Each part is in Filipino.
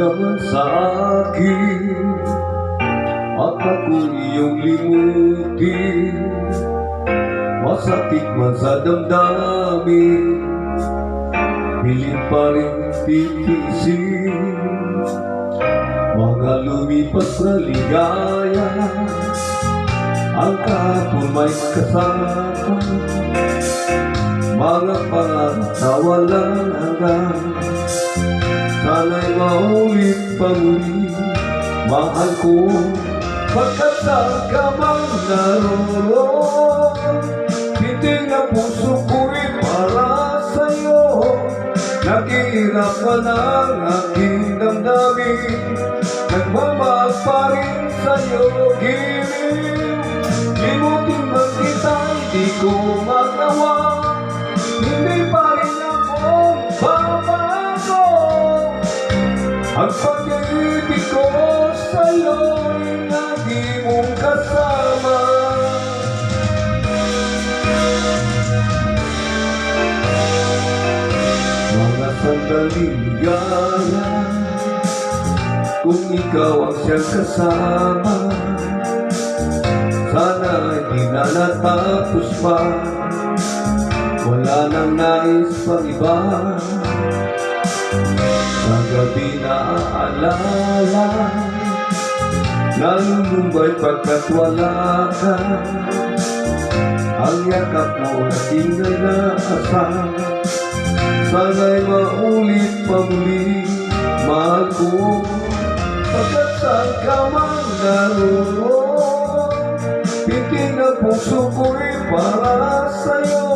ka man sa akin At ako iyong limutin. Masakit man sa damdamin Pilit pa rin titiisin Mga lumipas na ligaya Ang kahapon may kasama. Mga pangarap na walang hanggan Sana'y maulit pa muli Mahal ko. Pagkat saan ka mang naroon Hindi na puso ko'y para sa'yo. Naghihirap ka ng aking damdamin Nagmamahal pa rin sa'yo. Giliw Limutin man kita Hindi ko magawa Ang pag-ibig lagi mong kasama. Mga sandaling ligaya Kung ikaw ang siyang kasama Sana hindi pa. Wala nang nais pang iba gabi na aalala Nalulumbay pagkat wala ka. Ang yakap mo na inalaasang Sana'y maulit pa muli Mahal ko. Pagkat saan ka man naroon Piting ang puso ko'y para sa'yo.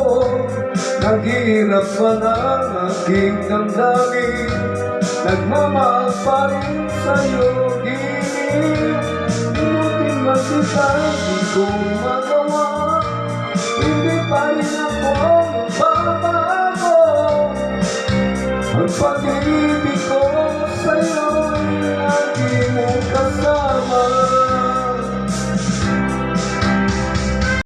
Naghihirap man ang aking damdamin Nagmamahal pa rin sa'yo Gilid Inutin man kita Di ko magawa. Hindi pa rin ako magbabago. Ang pag-ibig